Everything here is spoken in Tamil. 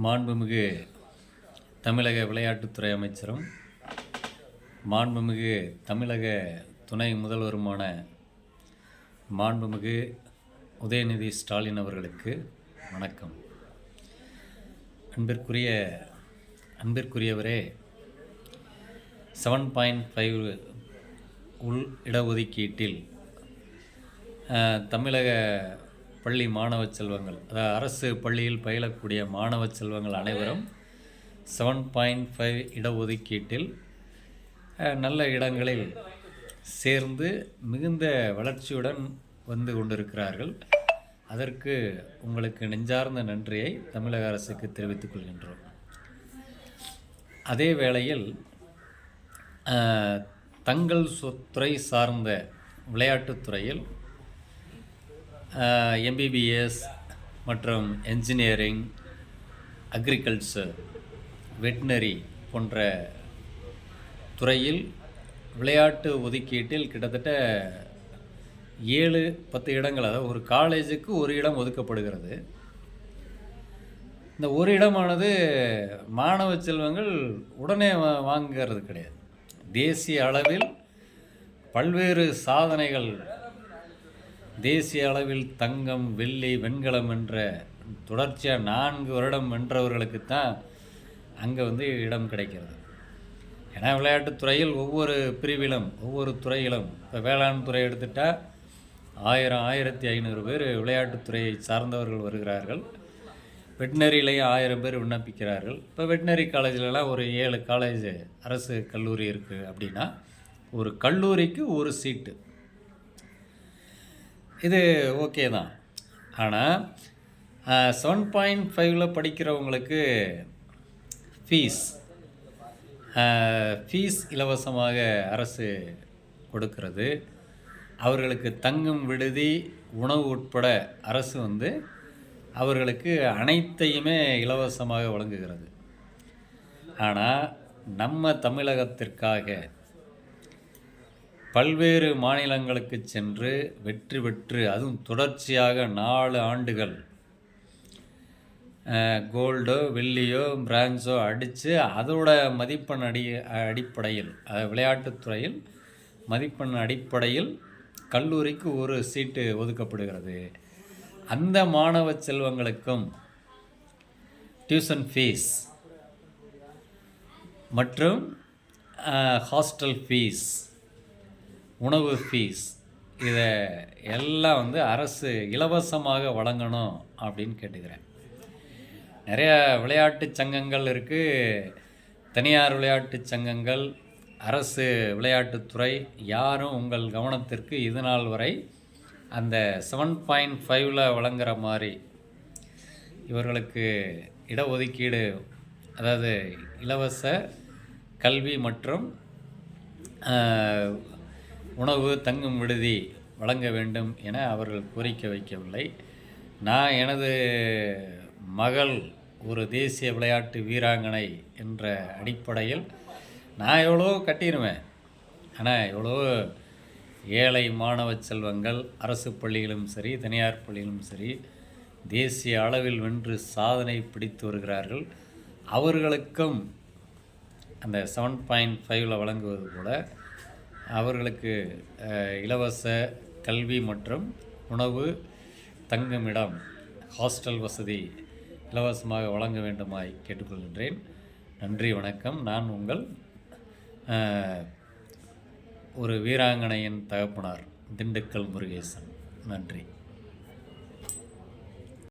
மாண்புமிகு தமிழக விளையாட்டுத்துறை அமைச்சரும் மாண்புமிகு தமிழக துணை முதல்வருமான மாண்புமிகு உதயநிதி ஸ்டாலின் அவர்களுக்கு வணக்கம். அன்பிற்குரிய அன்பிற்குரியவரே செவன் பாயிண்ட் ஃபைவ் உள் இடஒதுக்கீட்டில் தமிழக பள்ளி மாணவ செல்வங்கள். அதாவது அரசு பள்ளியில் பயிலக்கூடிய மாணவ செல்வங்கள் அனைவரும் செவன் பாயிண்ட் ஃபைவ் இடஒதுக்கீட்டில் நல்ல இடங்களில் சேர்ந்து மிகுந்த வளர்ச்சியுடன் வந்து கொண்டிருக்கிறார்கள். அதற்கு உங்களுக்கு நெஞ்சார்ந்த நன்றியை தமிழக அரசுக்கு தெரிவித்துக் கொள்கின்றோம். அதே வேளையில் தங்கள் சொ- துறை சார்ந்த விளையாட்டுத் துறையில் எம்பிபிஎஸ் மற்றும் என்ஜினியரிங் அக்ரிகல்ச்சர் வெட்னரி போன்ற துறையில் விளையாட்டு ஒதுக்கீட்டில் கிட்டத்தட்ட ஏழு பத்து இடங்கள் அதாவது ஒரு காலேஜுக்கு ஒரு இடம் ஒதுக்கப்படுகிறது. இந்த ஒரு இடமானது மாணவ செல்வங்கள் உடனே வா- வாங்குறது கிடையாது. தேசிய அளவில் பல்வேறு சாதனைகள் தேசிய அளவில் தங்கம் வெள்ளி வெண்கலம் என்ற தொடர்ச்சியாக நான்கு வருடம் வென்றவர்களுக்கு தான் அங்கே வந்து இடம் கிடைக்கிறது. ஏன்னா விளையாட்டுத் துறையில் ஒவ்வொரு பிரிவிலும் ஒவ்வொரு துறையிலும் இப்போ வேளாண் துறை எடுத்துட்டால் ஆயிரம் ஆயிரத்தி ஐநூறு பேர் விளையாட்டுத்துறையை சார்ந்தவர்கள் வருகிறார்கள். வெட்டினரிலையும் ஆயிரம் பேர் விண்ணப்பிக்கிறார்கள். இப்போ வெட்டினரி காலேஜ்லலாம் ஒரு ஏழு காலேஜ் அரசு கல்லூரி இருக்குது அப்படின்னா ஒரு கல்லூரிக்கு ஒரு சீட்டு. இது ஓகே தான். ஆனால் செவன் பாயிண்ட் ஃபைவ்ல படிக்கிறவங்களுக்கு ஃபீஸ் ஃபீஸ் இலவசமாக அரசு கொடுக்கிறது. அவர்களுக்கு தங்கும் விடுதி உணவு உட்பட அரசு வந்து அவர்களுக்கு அனைத்தையுமே இலவசமாக வழங்குகிறது. ஆனால் நம்ம தமிழகத்திற்காக பல்வேறு மாநிலங்களுக்கு சென்று வெற்றி பெற்று அதுவும் தொடர்ச்சியாக நாலு ஆண்டுகள் கோல்டோ வெள்ளியோ பிரான்ஸோ அடித்து அதோட மதிப்பெண் அடி அடிப்படையில் விளையாட்டுத்துறையில் மதிப்பெண் அடிப்படையில் கல்லூரிக்கு ஒரு சீட்டு ஒதுக்கப்படுகிறது. அந்த மாணவ செல்வங்களுக்கும் டியூஷன் ஃபீஸ் மற்றும் ஹாஸ்டல் ஃபீஸ் உணவு ஃபீஸ் இதை எல்லாம் வந்து அரசு இலவசமாக வழங்கணும் அப்படின்னு கேட்டுக்கிறேன். நிறையா விளையாட்டு சங்கங்கள் இருக்குது தனியார் விளையாட்டு சங்கங்கள் அரசு விளையாட்டுத்துறை யாரும் உங்கள் கவனத்திற்கு இது நாள் வரை அந்த செவன் பாயிண்ட் ஃபைவ்ல வழங்குற மாதிரி இவர்களுக்கு இடஒதுக்கீடு அதாவது இலவச கல்வி மற்றும் உணவு தங்கும் விடுதி வழங்க வேண்டும் என அவர்கள் கோரிக்கை வைக்கவில்லை. நான் எனது மகள் ஒரு தேசிய விளையாட்டு வீராங்கனை என்ற அடிப்படையில் நான் எவ்வளோ கட்டிடுவேன் ஆனால் எவ்வளோ ஏழை மாணவ செல்வங்கள் அரசு பள்ளியிலும் சரி தனியார் பள்ளியிலும் சரி தேசிய அளவில் வென்று சாதனை பிடித்து வருகிறார்கள். அவர்களுக்கும் அந்த செவன் பாயிண்ட் ஃபைவ்ல வழங்குவது போல அவர்களுக்கு இலவச கல்வி மற்றும் உணவு தங்குமிடம் ஹாஸ்டல் வசதி இலவசமாக வழங்க வேண்டுமாய் கேட்டுக்கொள்கின்றேன். நன்றி வணக்கம். நான் உங்கள் ஒரு வீராங்கனையின் தகப்பனார் திண்டுக்கல் முருகேசன். நன்றி.